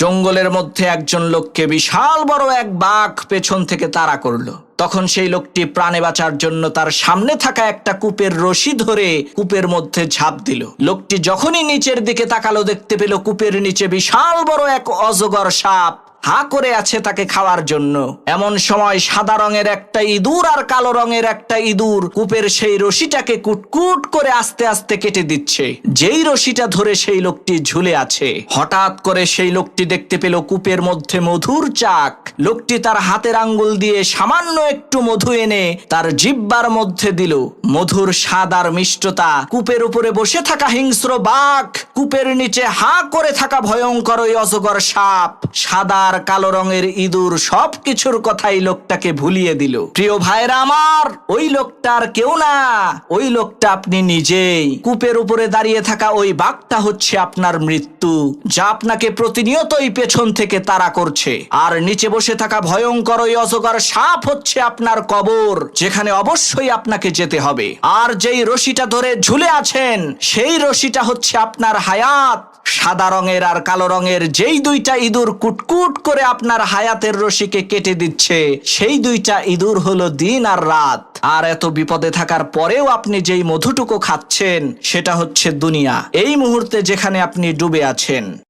জঙ্গলের মধ্যে একজন লোককে বিশাল বড় এক বাঘ পেছন থেকে তাড়া করল। তখন সেই লোকটি প্রাণে বাঁচার জন্য তার সামনে থাকা একটা কূপের রশি ধরে কূপের মধ্যে ঝাঁপ দিল। লোকটি যখনই নিচের দিকে তাকালো দেখতে পেল কূপের নিচে বিশাল বড় এক অজগর সাপ হা করে আছে তাকে খাওয়ার জন্য। এমন সময় সাদা রঙের একটা ইঁদুর আর কালো রঙের একটা ইঁদুর কূপের সেই রশিটাকে কুটকুট করে আস্তে আস্তে কেটে দিচ্ছে। যেই রশিটা ধরে সেই লোকটি ঝুলে আছে। হঠাৎ করে সেই লোকটি দেখতে পেল কূপের মধ্যে মধুর চাক। লোকটি তার হাতের আঙ্গুল দিয়ে সামান্য একটু মধু এনে তার জিব্বার মধ্যে দিল। মধুর স্বাদ আর মিষ্টতা কূপের উপরে বসে থাকা হিংস্র বাঘ কূপের নিচে হা করে থাকা ভয়ঙ্কর ওই অজগর সাপ। সাদা আর কালো রঙের ইঁদুর সব কিছুর কথাই লোকটাকে ভুলিয়ে দিল। প্রিয় ভাইরা আমার, ওই লোকটার কেউ না। ওই লোকটা আপনি নিজেই। কূপের উপরে দাঁড়িয়ে থাকা ওই বাঘটা হচ্ছে আপনার মৃত্যু, যা আপনাকে প্রতিনিয়তই পেছন থেকে তাড়া করছে। আর নিচে বসে থাকা ভয়ঙ্কর ওই অজগর সাপ হচ্ছে আপনার কবর, যেখানে অবশ্যই আপনাকে যেতে হবে। আর যেই রশিটা ধরে ঝুলে আছেন, সেই রশিটা হচ্ছে আপনার হায়াত, সাদা রঙের আর কালো রঙের যেই দুইটা ইঁদুর কুটকুট করে আপনার হায়াতের রশিকে কেটে দিচ্ছে, সেই দুইটা ইঁদুর হলো দিন আর রাত। আর এত বিপদে থাকার পরেও আপনি যেই মধুটুকু খাচ্ছেন, সেটা হচ্ছে দুনিয়া। এই মুহূর্তে যেখানে আপনি ডুবে আছেন।